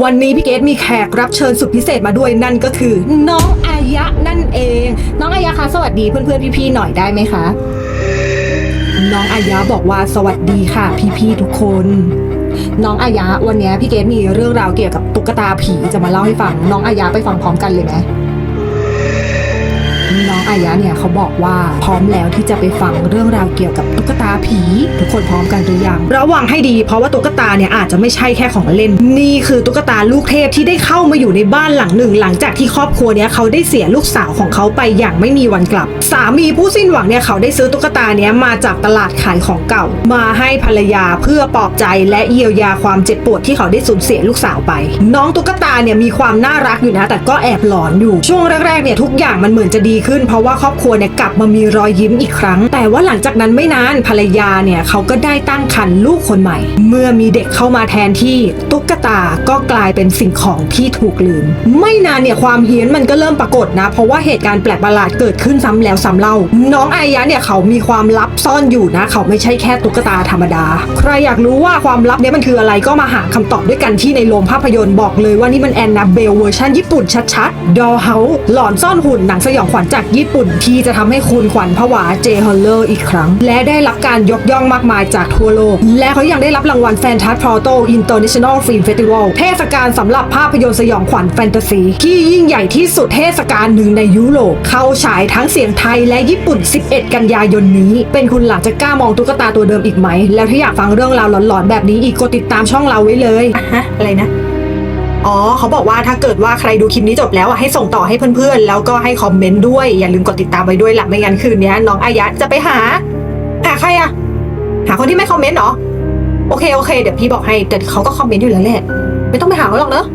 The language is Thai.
วันนี้พี่เกดมีแขกรับเชิญสุดพิเศษมาด้วยนั่นก็คือ น้องอายะนั่นเอง น้องอายะคะสวัสดีเพื่อนๆพี่ๆหน่อยได้ไหมคะ น้องอายะบอกว่าสวัสดีค่ะ พี่ๆทุกคน น้องอายะวันนี้พี่เกดมีเรื่องราวเกี่ยวกับตุ๊กตาผีจะมาเล่าให้ฟัง น้องอายะไปฟังพร้อมกันเลยไหม น้องอายะเนี่ยเขาบอกว่าพร้อมแล้วที่จะไปฟังเรื่องราวเกี่ยวกับตุ๊กตาผี ทุกคนพร้อมกันหรือยังระวังให้ดีเพราะว่าตุ๊กตาเนี่ยอาจจะไม่ใช่แค่ของเล่น นี่คือตุ๊กตาลูกเทพที่ได้เข้ามาอยู่ในบ้านหลังหนึ่ง หลังจากที่ครอบครัวเนี่ยเขาได้เสียลูกสาวของเขาไปอย่างไม่มีวันกลับ สามีผู้สิ้นหวังเนี่ยเขาได้ซื้อตุ๊กตาเนี่ยมาจากตลาดขายของเก่า มาให้ภรรยาเพื่อปลอบใจและเยียวยาความเจ็บปวดที่เขาได้สูญเสียลูกสาวไป น้องตุ๊กตาเนี่ยมีความน่ารักอยู่นะ แต่ก็แอบหลอนอยู่ช่วงแรกๆเนี่ยทุกอย่างมันเหมือนจะดีขึ้น เพราะว่าครอบครัวเนี่ยกลับมามีรอยยิ้มอีกครั้ง แต่ว่าหลังจากนั้นไม่นานภรรยาเนี่ยเขาก็ได้ตั้งครรภ์ลูกคนใหม่ เมื่อมีเด็กเข้ามาแทนที่ตุ๊กตาก็กลายเป็นสิ่งของที่ถูกลืม ไม่นานเนี่ยความเฮี้ยนมันก็เริ่มปรากฏนะ เพราะว่าเหตุการณ์แปลกประหลาดเกิดขึ้นซ้ำแล้วซ้ำเล่า น้องอายะเนี่ยเขามีความลับซ่อนอยู่นะ เขาไม่ใช่แค่ตุ๊กตาธรรมดา ใครอยากรู้ว่าความลับเนี้มันคืออะไรก็มาหาคำตอบด้วยกันที่ในโรงภาพยนตร์บอกเลยว่านี่มันแอนนาเบลเวอร์ชันญี่ปุ่นชัดๆดอเฮาหลอนซ่อนหุ่นหนังสยองขวัญจากญี่ปุ่นที่จะทำให้คุณขวัญผวาเจฮอลเลอร์อีกครั้ง และได้รับการยกย่องมากมายจากทั่วโลก และเขายังได้รับรางวัลแฟนตาสพอโตอินเตอร์เนชั่นแนลฟิล์มเฟสติวัลเทศกาลสำหรับภาพยนตร์สยองขวัญแฟนตาซี ที่ยิ่งใหญ่ที่สุดเทศกาลหนึ่งในยุโรปเข้าฉายทั้งเสียงไทยและญี่ปุ่น 11 กันยายนนี้ เป็นคุณหลังจะกล้ามองตุ๊กตาตัวเดิมอีกไหม แล้วถ้าอยากฟังเรื่องราวหลอนๆแบบนี้อีกกดติดตามช่องเราไว้เลยอะฮะอะไรนะ อ๋อเขาบอกว่าถ้าเกิดว่าใครดูคลิปนี้จบแล้วอะให้ส่งต่อให้เพื่อนๆ แล้วก็ให้คอมเมนต์ด้วย อย่าลืมกดติดตามไว้ด้วยหลัะไม่งั้นคืนนี้น้องอายะจะไปหาหาใครอะหาคนที่ไม่คอมเมนต์เหรอโอเคโอเค เดี๋ยวพี่บอกให้แต่เขาก็คอมเมนต์อยู่แล้วแหละไม่ต้องไปหาเขาหรอกเนอะ